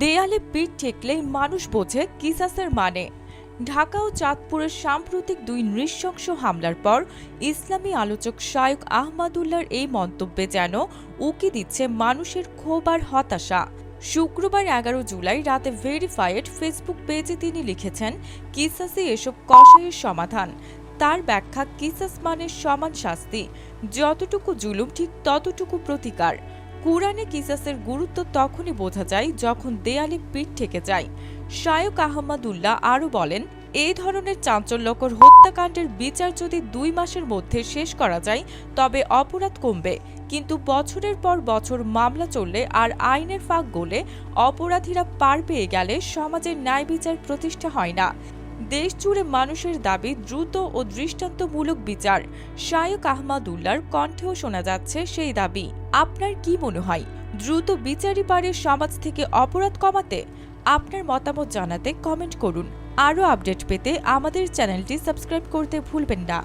দেয়ালে পিঠ ঠেকলেই মানুষ বোঝে কিসাসের মানে। ঢাকা ও চাঁদপুরের সাম্প্রতিক দুই নৃশংস হামলার পর ইসলামী আলোচক শায়ক আহমাদুল্লাহর এই মন্তব্যে যেন উকি দিচ্ছে মানুষের ক্ষোভ আর হতাশা। শুক্রবার এগারো জুলাই রাতে ভেরিফাইড ফেসবুক পেজে তিনি লিখেছেন, কিসাসে এসব কষায়ের সমাধান। তার ব্যাখ্যা, কিসাস মানে সমান শাস্তি। যতটুকু জুলুম, ঠিক ততটুকু প্রতিকার। কুরআনে কিসাসের গুরুত্ব তখনই বোঝা যায় যখন দেয়ালে পিঠ ঠেকে যায়। শায়ক আহমদুল্লাহ আরও বলেন এই ধরনের চাঞ্চল্যকর হত্যাকাণ্ডের বিচার যদি দুই মাসের মধ্যে শেষ করা যায়, তবে অপরাধ কমবে। কিন্তু বছরের পর বছর মামলা চললে আর আইনের ফাঁক গলে অপরাধীরা পার পেয়ে গেলে সমাজের ন্যায় বিচার প্রতিষ্ঠা হয় না। দেশ জুড়ে মানুষের দাবি দ্রুত ও দৃষ্টান্তমূলক বিচার। শায়ক আহমাদুল্লার কণ্ঠেও শোনা যাচ্ছে সেই দাবি। আপনার কি মনে হয়? দ্রুত বিচারই পারে সমাজ থেকে অপরাধ কমাতে? আপনার মতামত জানাতে কমেন্ট করুন। আরও আপডেট পেতে আমাদের চ্যানেলটি সাবস্ক্রাইব করতে ভুলবেন না।